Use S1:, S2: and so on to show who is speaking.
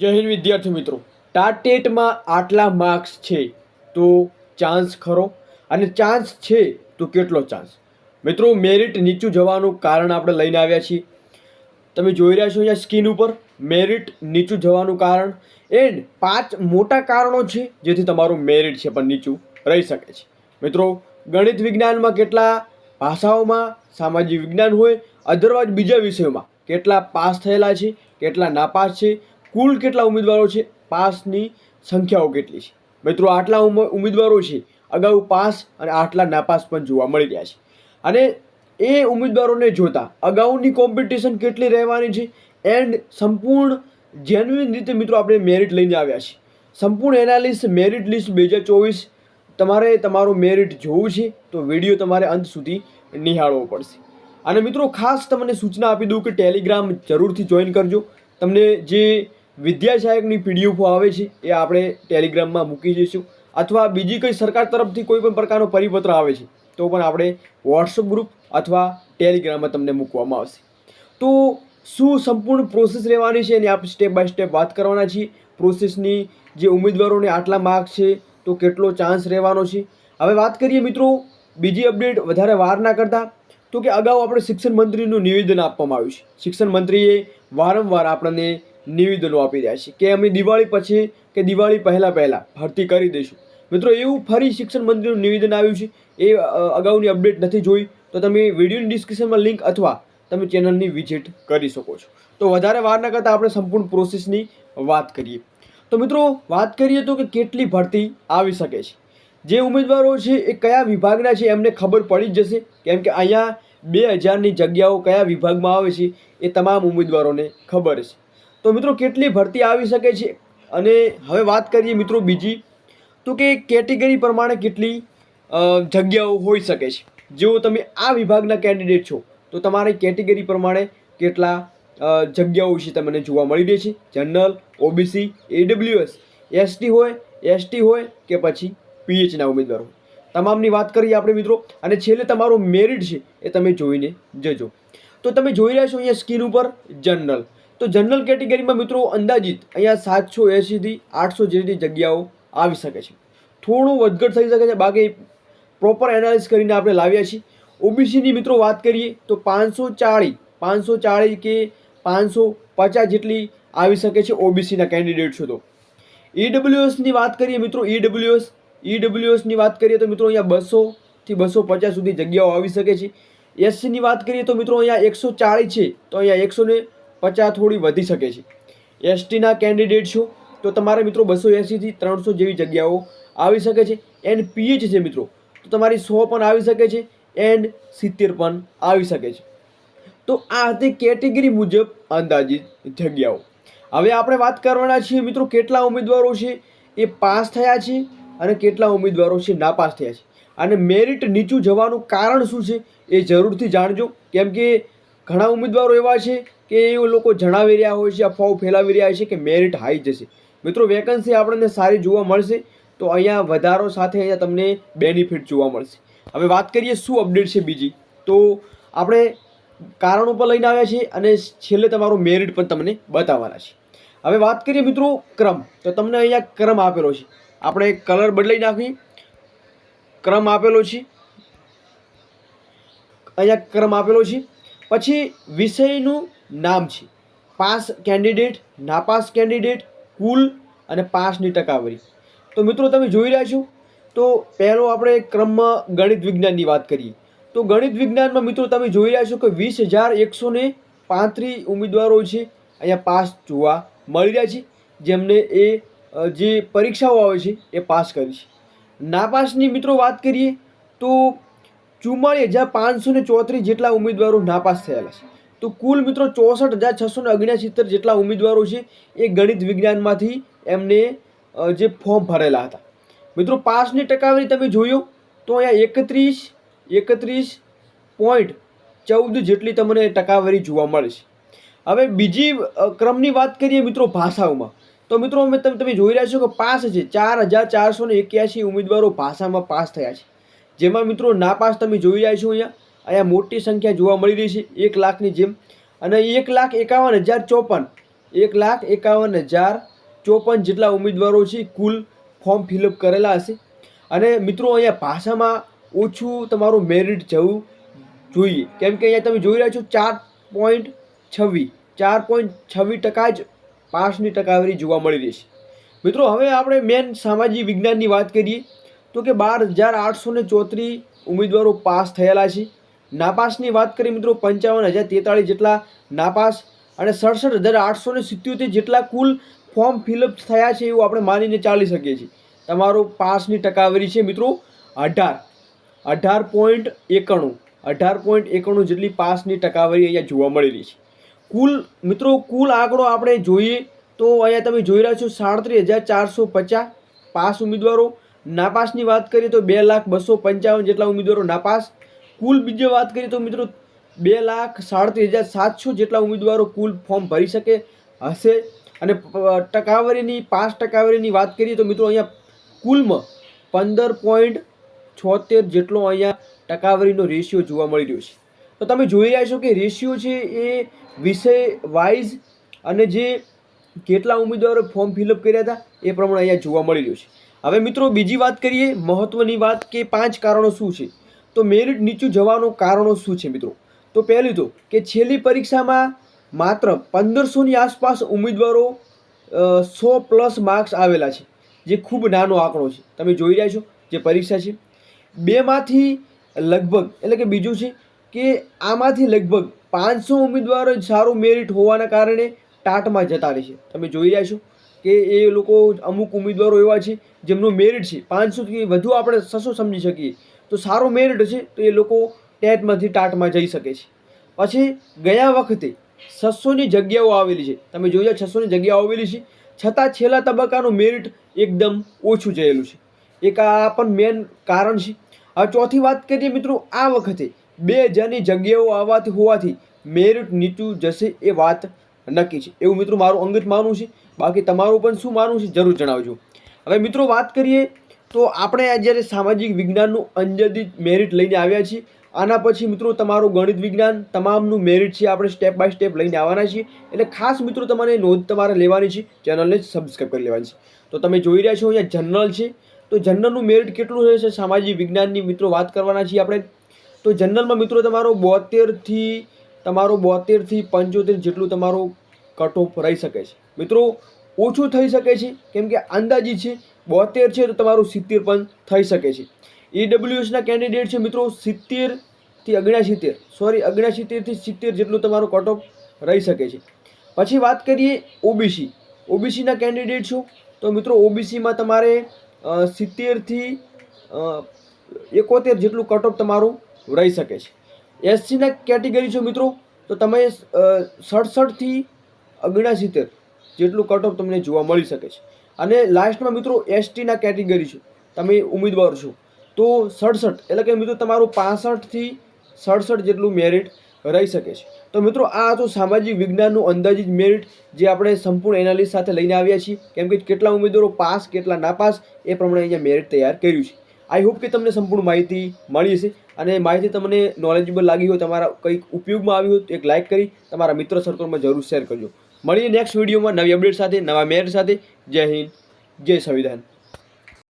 S1: જય હિન્દ વિદ્યાર્થી મિત્રો. ટાટેટમાં આટલા માર્ક્સ છે તો ચાન્સ ખરો? અને ચાન્સ છે તો કેટલો ચાન્સ મિત્રો મેરિટ નીચું જવાનું કારણ આપણે લઈને આવ્યા છીએ. તમે જોઈ રહ્યા છો અહીંયા સ્કીન ઉપર. મેરિટ નીચું જવાનું કારણ. એન્ડ પાંચ મોટા કારણો છે જેથી તમારું મેરિટ છે પણ નીચું રહી શકે છે. મિત્રો, ગણિત વિજ્ઞાનમાં કેટલા ભાષાઓમાં સામાજિક વિજ્ઞાન હોય અધરવાઇઝ બીજા વિષયોમાં કેટલા પાસ થયેલા છે, કેટલા નાપાસ છે કુલ કેટલા ઉમેદવારો છે? પાસની સંખ્યાઓ કેટલી છે? મિત્રો, આટલા ઉમ- ઉમેદવારો છે, અગાઉ પાસ અને આટલા નાપાસ પણ જોવા મળી રહ્યા છે. અને એ ઉમેદવારોને જોતા અગાઉની કોમ્પિટિશન કેટલી રહેવાની છે? એન્ડ સંપૂર્ણ જેન્યુઇન રીતે મિત્રો, આપણે મેરિટ લઈને આવ્યા છીએ. સંપૂર્ણ એનાલિસ્ટ મેરિટ લિસ્ટ બે હજાર ચોવીસ તમારે તમારું મેરિટ જોવું છે, તો વીડિયો તમારે અંત સુધી નિહાળવો પડશે. અને મિત્રો, ખાસ તમને સૂચના આપી દઉં કે ટેલિગ્રામ જરૂરથી જોઈન કરજો. તમને જે વિદ્યા સહાયકની પીડીએફો આવે છે એ આપણે ટેલિગ્રામમાં મૂકી જઈશું. અથવા બીજી કંઈ સરકાર તરફથી કોઈ પણ પ્રકારનો પરિપત્ર આવે છે, તો પણ આપણે વોટ્સઅપ ગ્રુપ અથવા ટેલિગ્રામમાં તમને મૂકવામાં આવશે. તો શું સંપૂર્ણ પ્રોસેસ રહેવાની છે એની આપણે સ્ટેપ બાય સ્ટેપ વાત કરવાના છીએ. પ્રોસેસની જે ઉમેદવારોને આટલા માર્ક છે, તો કેટલો ચાન્સ રહેવાનો છે? હવે વાત કરીએ મિત્રો બીજી અપડેટ વધારે વાર ના કરતા, તો કે અગાઉ આપણે શિક્ષણ મંત્રીનું નિવેદન આપવામાં આવ્યું છે. શિક્ષણ મંત્રીએ વારંવાર આપણને નિવેદનો આપી રહ્યા છે કે અમે દિવાળી પછી કે દિવાળી પહેલાં પહેલાં ભરતી કરી દઈશું. મિત્રો, એવું ફરી શિક્ષણ મંત્રીનું નિવેદન આવ્યું છે. એ અગાઉની અપડેટ નથી જોઈ તો તમે વિડીયોની ડિસ્ક્રિપ્શનમાં લિંક અથવા તમે ચેનલની વિઝિટ કરી શકો છો. તો વધારે વાર ન કરતાં આપણે સંપૂર્ણ પ્રોસેસની વાત કરીએ. તો મિત્રો, વાત કરીએ તો કે કેટલી ભરતી આવી શકે છે. જે ઉમેદવારો છે એ કયા વિભાગના છે એમને ખબર પડી જ જશે. કેમ કે અહીંયા બે હજારની જગ્યાઓ કયા વિભાગમાં આવે છે એ તમામ ઉમેદવારોને ખબર છે. તો મિત્રો કેટલી ભરતી આવી શકે છે? અને હવે વાત કરીએ મિત્રો બીજી. તો કે કેટેગરી પ્રમાણે કેટલી જગ્યાઓ હોઈ શકે છે? જો તમે આ વિભાગના કેન્ડિડેટ છો, તો તમારી કેટેગરી પ્રમાણે કેટલા જગ્યાઓ છે તમને જોવા મળી રહી છે? જનરલ, ઓબીસી, એડબ્લ્યુએસ, એસટી હોય એસટી હોય કે પછી પીએચના ઉમેદવાર હોય. તમામની વાત કરીએ આપણે મિત્રો, અને છેલ્લે તમારું મેરિટ છે એ તમે જોઈને જજો. તો તમે જોઈ રહ્યા છો અહીંયા સ્કીન ઉપર જનરલ. તો જનરલ કેટેગરીમાં મિત્રો અંદાજિત અહીંયા સાતસો એંશીથી આઠસો જેટલી જગ્યાઓ આવી શકે છે. થોડું વધઘટ થઈ શકે છે, બાકી પ્રોપર એનાલિસ કરીને આપણે લાવ્યા છીએ. ઓબીસીની મિત્રો વાત કરીએ તો પાંચસો ચાળીસ પાંચસો ચાળીસ કે પાંચસો પચાસ જેટલી આવી શકે છે ઓબીસીના કેન્ડિડેટ છો તો. ઈડબ્લ્યુએસની વાત કરીએ મિત્રો, ઈડબ્લ્યુએસ, ઈડબ્લ્યુએસની વાત કરીએ તો મિત્રો અહીંયા બસોથી બસો પચાસ સુધી જગ્યાઓ આવી શકે છે. એસસીની વાત કરીએ તો મિત્રો અહીંયા એકસો ચાળીસ છે, તો અહીંયા એકસો ને પચાસ થોડી વધી શકે છે. એસટીના કેન્ડિડેટ છો, તો તમારે મિત્રો બસો એંસીથી ત્રણસો જેવી જગ્યાઓ આવી શકે છે. એન્ડ પીએચ છે મિત્રો, તો તમારી સો પણ આવી શકે છે એન્ડ સિત્તેર પણ આવી શકે છે. તો આ હતી કેટેગરી મુજબ અંદાજિત જગ્યાઓ. હવે આપણે વાત કરવાના છીએ મિત્રો કેટલા ઉમેદવારો છે, એ પાસ થયા છે અને કેટલા ઉમેદવારો છે નાપાસ થયા છે. અને મેરિટ નીચું જવાનું કારણ શું છે, એ જરૂરથી જાણજો. કેમ કે ઘણા ઉમેદવારો એવા છે કે એ લોકો જણાવી રહ્યા હોય છે, અફવાઓ ફેલાવી રહ્યા છે કે મેરિટ હાઈ જશે. મિત્રો વેકન્સી આપણને સારી જોવા મળશે, તો અહીંયા વધારો સાથે અહીંયા તમને બેનિફિટ જોવા મળશે. હવે વાત કરીએ શું અપડેટ છે બીજી. તો આપણે કારણો પર લઈને આવ્યા છીએ અને છેલ્લે તમારો મેરિટ પણ તમને બતાવવાના છે. હવે વાત કરીએ મિત્રો ક્રમ. તો તમને અહીંયા ક્રમ આપેલો છે. આપણે કલર બદલાઈ નાખીએ ક્રમ આપેલો છે. અહીંયા ક્રમ આપેલો છે. પછી વિષયનું નામ છે. પાસ કેન્ડિડેટ નાપાસ કેન્ડિડેટ કુલ અને પાસની ટકાવારી. તો મિત્રો તમે જોઈ રહ્યા છો? તો પહેલો આપણે ક્રમમાં ગણિત વિજ્ઞાનની વાત કરીએ. તો ગણિત વિજ્ઞાનમાં મિત્રો તમે જોઈ રહ્યા છો કે વીસ હજાર એકસો ને પાંત્રીસ ઉમેદવારો છે અહીંયા પાસ જોવા મળી રહ્યા છે. જેમને એ જે પરીક્ષાઓ આવે છે એ પાસ કરી છે. નાપાસની મિત્રો વાત કરીએ તો ચુમ્માળીસ હજાર પાંચસો ને ચોત્રીસ જેટલા ઉમેદવારો નાપાસ થયેલા છે. તો કુલ મિત્રો ચોસઠ હજાર છસો ને ઓગણસિત્તેર જેટલા ઉમેદવારો છે એ ગણિત વિજ્ઞાનમાંથી એમને જે ફોર્મ ભરેલા હતા. મિત્રો પાસની ટકાવારી તમે જોયો તો અહીંયા એકત્રીસ એકત્રીસ પોઈન્ટ ચૌદ જેટલી તમને ટકાવારી જોવા મળે છે. હવે બીજી ક્રમની વાત કરીએ મિત્રો ભાષાઓમાં. તો મિત્રો અમે તમે તમે જોઈ રહ્યા છો કે પાસ છે ચાર હજાર ચારસો ને એક્યાસી ઉમેદવારો ભાષામાં પાસ થયા છે. જેમાં મિત્રો નાપાસ તમે જોઈ રહ્યા છો અહીંયા. અહીંયા મોટી સંખ્યા જોવા મળી રહી છે, એક લાખની જેમ. અને એક લાખ એકાવન હજાર ચોપન. એક લાખ એકાવન હજાર ચોપન જેટલા ઉમેદવારો છે, કુલ ફોર્મ ફિલઅપ કરેલા હશે. અને મિત્રો, અહીંયા ભાષામાં ઓછું તમારું મેરિટ જવું જોઈએ. કેમ કે અહીંયા તમે જોઈ રહ્યા છો, ચાર પોઈન્ટ છવ્વીસ ચાર પોઈન્ટ છવ્વીસ ટકા જ પાસની ટકાવારી જોવા મળી રહી છે. મિત્રો, હવે આપણે મેન સામાજિક વિજ્ઞાનની વાત કરીએ તો કે બાર હજાર આઠસો ને ચોત્રીસ ઉમેદવારો પાસ થયેલા છે. નાપાસની વાત કરીએ મિત્રો, પંચાવન હજાર તેતાળીસ જેટલા નાપાસ અને સડસઠ હજાર આઠસો ને સિત્યોતેર જેટલા કુલ ફોર્મ ફિલઅપ થયા છે એવું આપણે માનીને ચાલી શકીએ છીએ. તમારો પાસની ટકાવારી છે મિત્રો અઢાર. અઢાર પોઈન્ટ એકાણું. અઢાર પોઈન્ટ એકાણું જેટલી પાસની ટકાવારી અહીંયા જોવા મળી રહી છે. કુલ મિત્રો, કુલ આંકડો આપણે જોઈએ તો અહીંયા તમે જોઈ રહ્યા છો સાડત્રીસ હજાર ચારસો પચાસ પાસ ઉમેદવારો. નાપાસની વાત કરીએ તો બે લાખ બસો પંચાવન જેટલા ઉમેદવારો નાપાસ. કુલ બીજી વાત કરીએ તો મિત્રો બે લાખ સાડત્રીસ હજાર સાતસો જેટલા ઉમેદવારો કુલ ફોર્મ ભરી શકે હશે. અને ટકાવારીની, પાંચ ટકાવારીની વાત કરીએ તો મિત્રો અહીંયા કુલમાં પંદર પોઈન્ટ છોતેર જેટલો અહીંયા ટકાવારીનો રેશિયો જોવા મળી રહ્યો છે. તો તમે જોઈ રહ્યા છો કે રેશિયો છે એ વિષય વાઇઝ અને જે કેટલા ઉમેદવારો ફોર્મ ફિલઅપ કર્યા હતા એ પ્રમાણે અહીંયા જોવા મળી રહ્યું છે. હવે મિત્રો બીજી વાત કરીએ મહત્ત્વની વાત કે પાંચ કારણો શું છે? તો મેરિટ નીચું જવાનું કારણો શું છે મિત્રો? તો પહેલું તો કે છેલ્લી પરીક્ષામાં માત્ર પંદરસોની આસપાસ ઉમેદવારો સો પ્લસ માર્ક્સ આવેલા છે, જે ખૂબ નાનો આંકડો છે. તમે જોઈ રહ્યા છો જે પરીક્ષા છે. બેમાંથી લગભગ, એટલે કે બીજું છે કે આમાંથી લગભગ પાંચસો ઉમેદવારો સારું મેરિટ હોવાના કારણે ટાટમાં જતા રહે છે. તમે જોઈ રહ્યા છો કે એ લોકો અમુક ઉમેદવારો એવા છે જેમનું મેરિટ છે. પાંચસોથી વધુ આપણે સસો સમજી શકીએ. તો સારો મેરિટ છે તો એ લોકો ટેટમાંથી ટાટમાં જઈ શકે છે. પછી ગયા વખતે છસોની જગ્યાઓ આવેલી છે. તમે જોઈ છસોની જગ્યાઓ આવેલી છે. છતાં છેલ્લા તબક્કાનું મેરિટ એકદમ ઓછું જયેલું છે. એક આ પણ મેન કારણ છે. હવે ચોથી વાત કરીએ મિત્રો આ વખતે બે હજારની જગ્યાઓ આવવાથી હોવાથી મેરિટ નીચું જશે એ વાત નક્કી છે. એવું મિત્રો મારું અંગત માનવું છે. બાકી તમારું પણ શું માનવું છે જરૂર જણાવજો. હવે મિત્રો વાત કરીએ તો આપણે જ્યારે સામાજિક વિજ્ઞાનનું અંજદિત મેરિટ લઈને આવ્યા છીએ, આના પછી મિત્રો તમારું ગણિત વિજ્ઞાન તમામનું મેરિટ છે, આપણે સ્ટેપ બાય સ્ટેપ લઈને આવવાના છીએ. એટલે ખાસ મિત્રો તમારે નોંધ તમારે લેવાની છે, ચેનલને સબસ્ક્રાઈબ કરી લેવાની છે. તો તમે જોઈ રહ્યા છો અહીંયા જનરલ છે. તો જનરલનું મેરિટ કેટલું રહેશે સામાજિક વિજ્ઞાનની મિત્રો વાત કરવાના છીએ આપણે. તો જનરલમાં મિત્રો તમારો બોતેરથી તમારો બોતેરથી પંચોતેર જેટલું તમારું કટ ઓફ રહી શકે છે. મિત્રો ઓછું થઈ શકે છે. કેમ કે અંદાજી છે બોતેર છે તો તમારું સિત્તેર પણ થઈ શકે છે. ઈડબ્લ્યુએસના કેન્ડિડેટ છે મિત્રો સિત્તેરથી અગણ્યાસિત્તેર સોરી અગણ્યાસિત્તેરથી સિત્તેર જેટલું તમારું કટ ઓફ રહી શકે છે. પછી વાત કરીએ ઓબીસી ઓબીસીના કેન્ડિડેટ છો તો મિત્રો ઓબીસીમાં તમારે સિત્તેરથી એકોતેર જેટલું કટ ઓફ તમારું રહી શકે છે. એસસીના કેટેગરી છો મિત્રો, તો તમે સડસઠથી અગણ્યાસિત્તેર જેટલું કટ ઓફ તમને જોવા મળી શકે છે. અને લાસ્ટમાં મિત્રો એસટીના કેટેગરી છે. તમે ઉમેદવાર છો. તો સડસઠ, એટલે કે મિત્રો તમારું પાસઠથી સડસઠ જેટલું મેરિટ રહી શકે છે. તો મિત્રો, આ હતું સામાજિક વિજ્ઞાનનું અંદાજિત મેરિટ જે આપણે સંપૂર્ણ એનાલિસ સાથે લઈને આવ્યા છીએ. કેમ કે કેટલા ઉમેદવારો પાસ, કેટલા નાપાસ એ પ્રમાણે અહીંયા મેરિટ તૈયાર કર્યું છે. આઈ હોપ કે તમને સંપૂર્ણ માહિતી મળી હશે. અને માહિતી તમને નોલેજેબલ લાગી હોય, તમારા કંઈક ઉપયોગમાં આવી હોય તો એક લાઇક કરી, તમારા મિત્ર સર્કલમાં જરૂર શેર કરજો. મળીએ નેક્સ્ટ વિડીયોમાં નવી અપડેટ સાથે નવા મેયર સાથે. જય હિન્દ જય સંવિધાન.